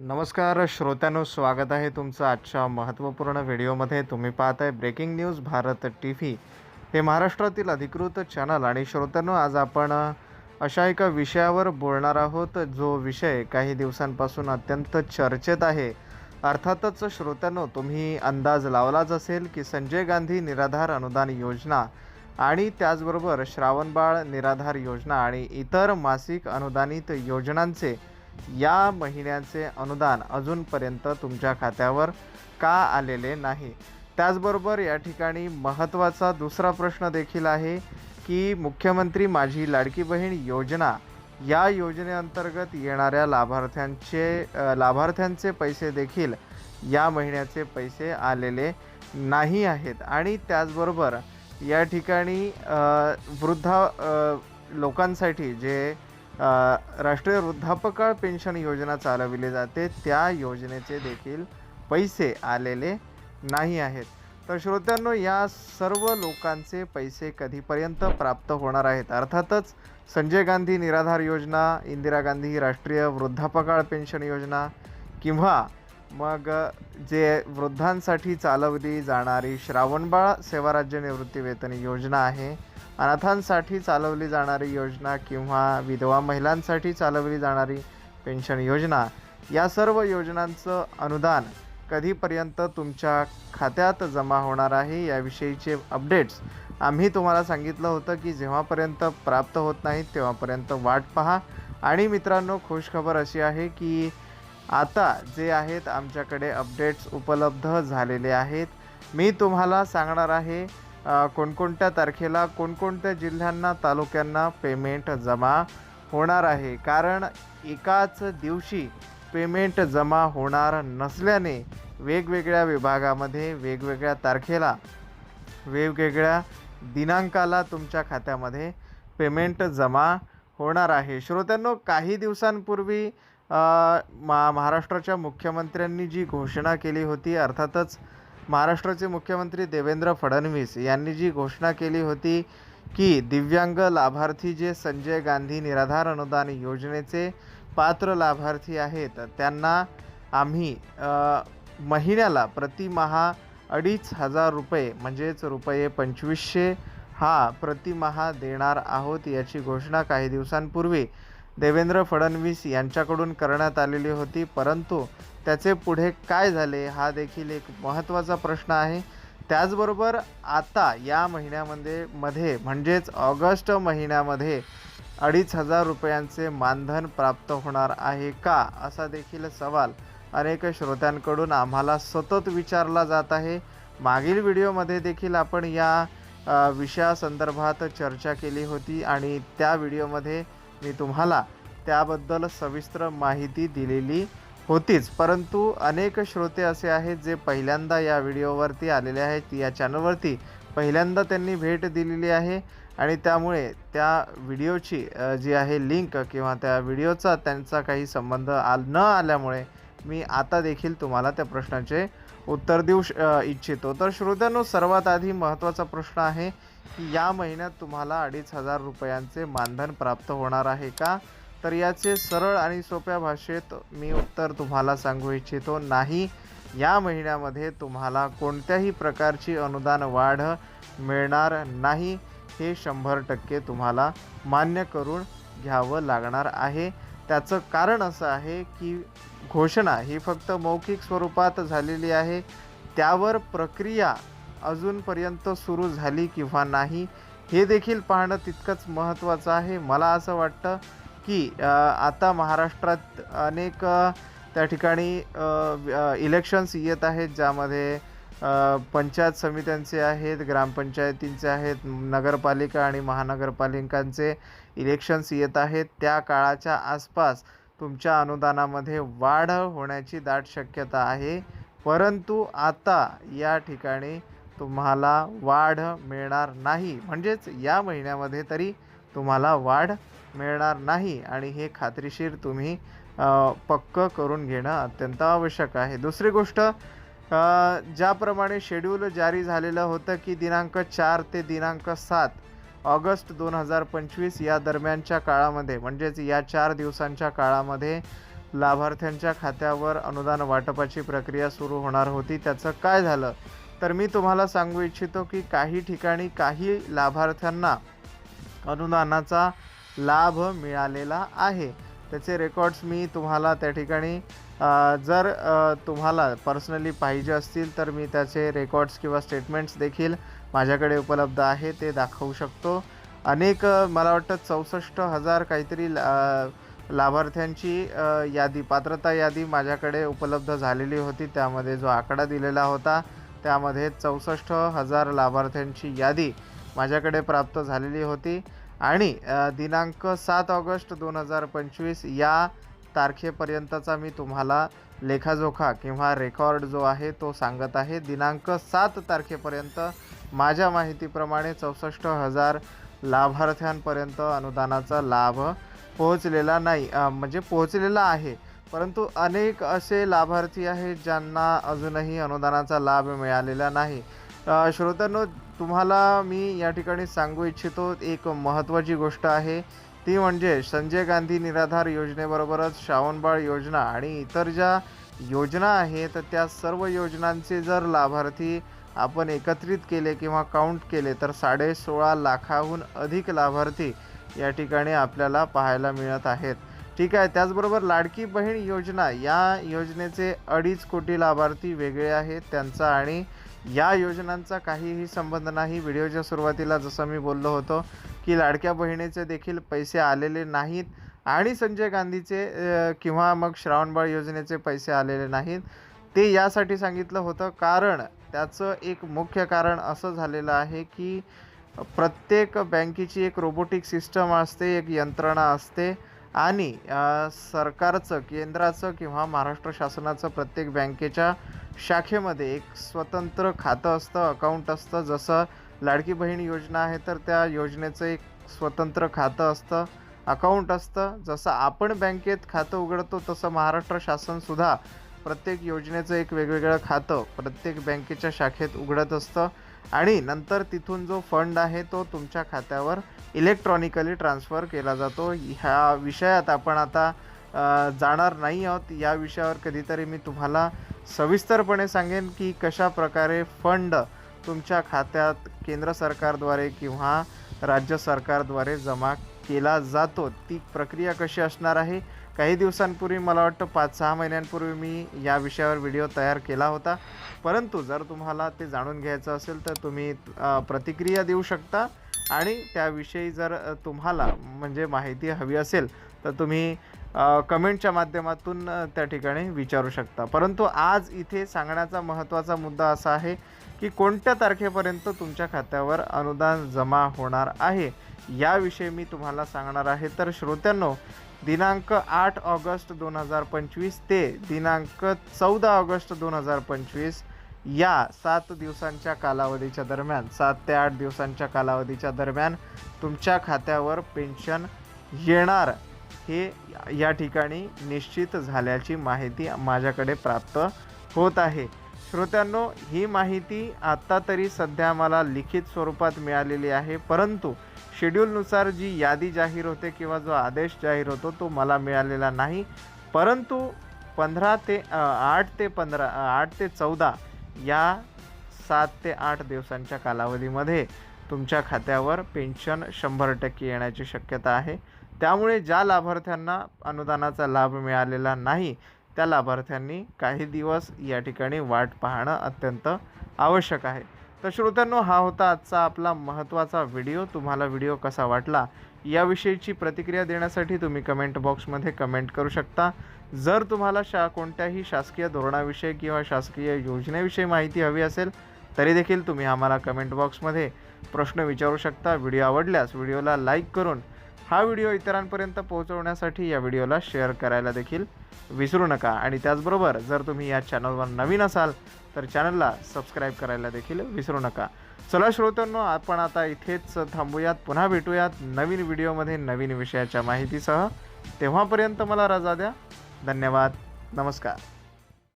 नमस्कार श्रोत्यानो स्वागत आहे तुमचं आजच्या महत्त्वपूर्ण व्हिडिओमध्ये. तुम्ही पाहत आहे breaking news Bharat T V हे महाराष्ट्रातील अधिकृत चॅनल आणि श्रोत्यानो आज आपण अशा एका विषयावर बोलणार आहोत जो विषय काही दिवसांपासून अत्यंत चर्चेत आहे. अर्थातच श्रोत्यानो तुम्ही अंदाज लावलाच असेल की संजय गांधी निराधार अनुदान योजना आणि त्याचबरोबर श्रावणबाळ निराधार योजना आणि इतर मासिक अनुदानित योजनांचे या महिन्याचे अनुदान अजूनपर्यंत तुमच्या खात्यावर का आलेले नाही? त्याचबरोबर या ठिकाणी महत्त्वाचा दुसरा प्रश्न देखील आहे की मुख्यमंत्री माझी लाडकी बहीण योजना या योजनेअंतर्गत येणाऱ्या लाभार्थ्यांचे लाभार्थ्यांचे पैसे देखील या महिन्याचे पैसे आलेले नाही आहेत. आणि त्याचबरोबर या ठिकाणी वृद्धा लोकांसाठी जे राष्ट्रीय वृद्धापकाळ पेन्शन योजना चालविली जाते. त्या योजनेचे देखील पैसे आलेले नाही आहेत. तर श्रोत्यांनो या सर्व लोकांचे पैसे कधीपर्यंत प्राप्त होणार आहेत? अर्थातच संजय गांधी निराधार योजना इंदिरा गांधी राष्ट्रीय वृद्धापकाळ पेन्शन योजना किंवा मग जे वृद्धांसाठी चालवली जाणारी श्रावणबाळ सेवाराज्य निवृत्ती वेतन योजना आहे अनाथांसाठी चालवली जाणारी योजना किंवा विधवा महिलांसाठी चालवली जाणारी पेन्शन योजना या सर्व योजनांचं अनुदान कधीपर्यंत तुमच्या खात्यात जमा होणार आहे याविषयीचे अपडेट्स आम्ही तुम्हाला सांगितलं होतं की जेव्हापर्यंत प्राप्त होत नाहीत तेव्हापर्यंत वाट पहा. आणि मित्रांनो खुशखबर अशी आहे की आता जे आहेत आमच्याकडे अपडेट्स उपलब्ध झालेले आहेत. मी तुम्हाला सांगणार आहे कोणकोणत्या तारखेला कोणकोणत्या जिल्ह्यांना तालुक्यांना पेमेंट जमा होणार आहे? कारण एकाच दिवशी पेमेंट जमा होणार नसल्याने वेगवेगळ्या विभागामध्ये वेगवेगळ्या तारखेला वेगवेगळ्या दिनांकाला तुमच्या खात्यामध्ये पेमेंट जमा होणार आहे. श्रोत्यांनो काही दिवसांपूर्वी मा महाराष्ट्राच्या मुख्यमंत्र्यांनी जी घोषणा केली होती अर्थातच महाराष्ट्राचे मुख्यमंत्री देवेंद्र फडणवीस यांनी जी घोषणा केली होती की दिव्यांग लाभार्थी जे संजय गांधी निराधार अनुदान योजनेचे पात्र लाभार्थी आहेत त्यांना आम्ही महिन्याला प्रतिमहा अडीच हजार रुपये म्हणजेच रुपये पंचवीसशे हा प्रतिमहा देणार आहोत याची घोषणा काही दिवसांपूर्वी देवेंद्र फडणवीस यांच्याकडून करण्यात आलेली होती. परंतु त्याचे पुढे काय झाले हा देखील एक महत्त्वाचा प्रश्न आहे. त्याचबरोबर आता या महिन्यामध्ये मध्ये म्हणजेच ऑगस्ट महिन्यामध्ये अडीच हजार रुपयांचे मानधन प्राप्त होणार आहे का असा देखील सवाल अनेक श्रोत्यांकडून आम्हाला सतत विचारला जात आहे. मागील व्हिडिओमध्ये देखील आपण या विषयासंदर्भात चर्चा केली होती आणि त्या व्हिडिओमध्ये मी तुम्हाला त्याबद्दल सविस्तर माहिती दिलेली होतीच. परंतु अनेक श्रोते असे आहेत जे पहिल्यांदा या व्हिडिओवरती आलेले आहेत. या चॅनलवरती पहिल्यांदा त्यांनी भेट दिलेली आहे आणि त्यामुळे त्या व्हिडिओची जी आहे लिंक किंवा त्या व्हिडिओचा त्यांचा काही संबंध आल न आल्यामुळे मी आता देखील तुम्हाला त्या प्रश्नाचे उत्तर देऊ श- इच्छितो. तर श्रोत्यांनो सर्वात आधी महत्त्वाचा प्रश्न आहे की या महिन्यात तुम्हाला अडीच हजार रुपयांचे मानधन प्राप्त होणार आहे का? तर याचे सरळ आणि सोप्या भाषेत मी उत्तर तुम्हाला सांगू इच्छितो. नाही या महिन्यामध्ये तुम्हाला कोणत्याही प्रकारची अनुदान वाढ मिळणार नाही हे शंभर टक्के तुम्हाला मान्य करून घ्यावं लागणार आहे. त्याचं कारण असं आहे की घोषणा ही फक्त मौखिक स्वरूपात झालेली आहे. त्यावर प्रक्रिया अजूनपर्यंत सुरू झाली किंवा नाही हे देखील पाहणं तितकंच महत्त्वाचं आहे. मला असं वाटतं की आता महाराष्ट्रात अनेक त्या ठिकाणी इलेक्शन्स येत आहेत ज्यामध्ये पंचायत समित्यांचे आहेत ग्रामपंचायतींचे आहेत नगरपालिका आणि महानगरपालिकांचे इलेक्शन्स येत आहेत. त्या काळाच्या आसपास तुमच्या अनुदानामध्ये वाढ होण्याची दाट शक्यता आहे. परंतु आता या ठिकाणी तुम्हाला वाढ मिळणार नाही. म्हणजेच या महिन्यामध्ये तरी तुम्हाला वाढ मिळणार नाही आणि हे खात्रीशीर तुम्ही पक्कं पक्क करून घेणं अत्यंत आवश्यक आहे. दुसरी गोष्ट ज्याप्रमाणे शेड्यूल जारी झालेलं होतं की दिनांक चार ते दिनांक सात ऑगस्ट दोन हजार पंचवीस या दरम्यानच्या काळामध्ये म्हणजेच या चार दिवसांच्या काळामध्ये लाभार्थ्यांच्या खात्यावर अनुदान वाटपाची प्रक्रिया सुरू होणार होती. त्याचं काय झालं? तर मी तुम्हाला सांगू इच्छितो की काही ठिकाणी काही लाभार्थ्यांना अनुदानाचा लाभ मिळालेला आहे. त्याचे रेकॉर्ड्स मी तुम्हाला त्या ठिकाणी जर तुम्हाला पर्सनली पाहिजे असतील तर मी त्याचे रेकॉर्ड्स किंवा स्टेटमेंट्स देखील माझ्याकडे उपलब्ध आहे ते दाखवू शकतो. अनेक मला वाटतं चौसष्ट हजार काहीतरी ला लाभार्थ्यांची यादी पात्रता यादी माझ्याकडे उपलब्ध झालेली होती. त्यामध्ये जो आकडा दिलेला होता त्यामध्ये चौसष्ट हजार लाभार्थ्यांची यादी माझ्याकडे प्राप्त झालेली होती. आणि दिनांक सात ऑगस्ट दोन हजार पंचवीस या तारखेपर्यंतचा मी तुम्हाला लेखाजोखा किंवा रेकॉर्ड जो आहे तो सांगत आहे. दिनांक सात तारखेपर्यंत माझ्या माहितीप्रमाणे चौसष्ट हजार लाभार्थ्यांपर्यंत अनुदानाचा लाभ पोहोचलेला नाही म्हणजे पोहोचलेला आहे. परंतु अनेक असे लाभार्थी आहेत ज्यांना अजूनही अनुदानाचा लाभ मिळालेला नाही. श्रोत्यांनो तुम्हाला मी या ठिकाणी सांगू इच्छितो एक महत्त्वाची गोष्ट आहे. ती म्हणजे संजय गांधी निराधार योजनेबरोबरच श्रावणबाळ योजना आणि इतर ज्या योजना आहेत त्या सर्व योजनांचे जर लाभार्थी आपण एकत्रित केले किंवा काउंट केले तर साडे सोळा लाखाहून अधिक लाभार्थी या ठिकाणी आपल्याला पाहायला मिळत आहेत. ठीक आहे त्याचबरोबर लाडकी बहीण योजना या योजनेचे अडीच कोटी लाभार्थी वेगळे आहेत त्यांचा आणि या योजनांचा काहीही संबंध नाही. व्हिडिओच्या सुरुवातीला जसं मी बोललो होतो की लाडक्या बहिणीचे देखील पैसे आलेले नाहीत आणि संजय गांधीचे किंवा मग श्रावणबाळ योजनेचे पैसे आलेले नाहीत. ते यासाठी सांगितलं होतं कारण त्याचं एक मुख्य कारण असं झालेलं आहे की प्रत्येक बँकेची एक रोबोटिक सिस्टम असते एक यंत्रणा असते आणि सरकारचं केंद्राचं किंवा महाराष्ट्र शासनाचं प्रत्येक बँकेच्या शाखेमध्ये एक स्वतंत्र खातं असतं अकाउंट असतं. जसं लाडकी बहीण योजना आहे तर त्या योजनेचं एक स्वतंत्र खातं असतं अकाउंट असतं. जसं आपण बँकेत खातं उघडतो तसं महाराष्ट्र शासनसुद्धा प्रत्येक योजनेचं एक वेगवेगळं खातं प्रत्येक बँकेच्या शाखेत उघडत असतं. आणि नंतर तिथून जो फंड आहे तो तुमच्या खात्यावर इलेक्ट्रॉनिकली ट्रान्सफर केला जातो. ह्या विषयात आपण आता जाणार नाही आहोत. या विषयावर कधीतरी मी तुम्हाला सविस्तरपणे सांगेन की कशा प्रकारे फंड तुमच्या खात्यात केंद्र सरकारद्वारे किंवा राज्य सरकारद्वारे जमा केला जातो. ती प्रक्रिया कशी असणार आहे? काही दिवसांपूर्वी मला वाटतं पाच सहा महिन्यांपूर्वी मी या विषयावर व्हिडिओ तयार केला होता. परंतु जर तुम्हाला ते जाणून घ्यायचं असेल तर तुम्ही प्रतिक्रिया देऊ शकता. आणि त्याविषयी जर तुम्हाला म्हणजे माहिती हवी असेल तर तुम्ही कमेंटच्या माध्यमातून त्या ठिकाणी विचारू शकता. परंतु आज इथे सांगण्याचा महत्त्वाचा मुद्दा असा आहे की कोणत्या तारखेपर्यंत तुमच्या खात्यावर अनुदान जमा होणार आहे? याविषयी मी तुम्हाला सांगणार आहे. तर श्रोत्यांनो दिनांक आठ ऑगस्ट दोन हजार पंचवीस ते दिनांक चौदा ऑगस्ट दोन हजार पंचवीस या सात दिवसांच्या कालावधीच्या दरम्यान सात ते आठ दिवसांच्या कालावधीच्या दरम्यान तुमच्या खात्यावर पेन्शन येणार हे या ठिकाणी निश्चित झाल्याची माहिती माझ्याकडे प्राप्त होत आहे. श्रोत्यांनो ही माहिती आत्ता तरी सध्या मला लिखित स्वरूपात मिळालेली आहे परंतु शेड्यूलनुसार जी यादी जाहीर होते किंवा जो आदेश जाहीर होतो तो मला मिळालेला नाही. परंतु पंधरा ते आठ ते पंधरा आठ ते चौदा या सात ते आठ दिवसांच्या कालावधीमध्ये तुमच्या खात्यावर पेन्शन शंभर टक्के येण्याची शक्यता आहे. त्यामुळे ज्या लाभार्थ्यांना अनुदानाचा लाभ मिळालेला नाही त्या लाभार्थ्यांनी काही दिवस या ठिकाणी वाट पाहणं अत्यंत आवश्यक आहे. तर श्रोत्यांनो हा होता आजचा आपला महत्त्वाचा व्हिडिओ. तुम्हाला व्हिडिओ कसा वाटला याविषयीची प्रतिक्रिया देण्यासाठी तुम्ही कमेंट बॉक्समध्ये कमेंट करू शकता. जर तुम्हाला शा कोणत्याही शासकीय धोरणाविषयी किंवा शासकीय योजनेविषयी माहिती हवी असेल तरी देखील तुम्ही आम्हाला कमेंट बॉक्समध्ये प्रश्न विचारू शकता. व्हिडिओ आवडल्यास व्हिडिओला लाईक करून हा व्हिडिओ इतरांपर्यंत पोहोचवण्यासाठी या व्हिडिओला शेअर करायला देखील विसरू नका. आणि त्याचबरोबर जर तुम्ही या चॅनलवर नवीन असाल तर चॅनलला सबस्क्राईब करायला देखील विसरू नका. चला श्रोत्यांनो आपण आता इथेच थांबूयात पुन्हा भेटूयात नवीन व्हिडिओमध्ये नवीन विषयाच्या माहितीसह. तेव्हापर्यंत मला रजा द्या. धन्यवाद. नमस्कार.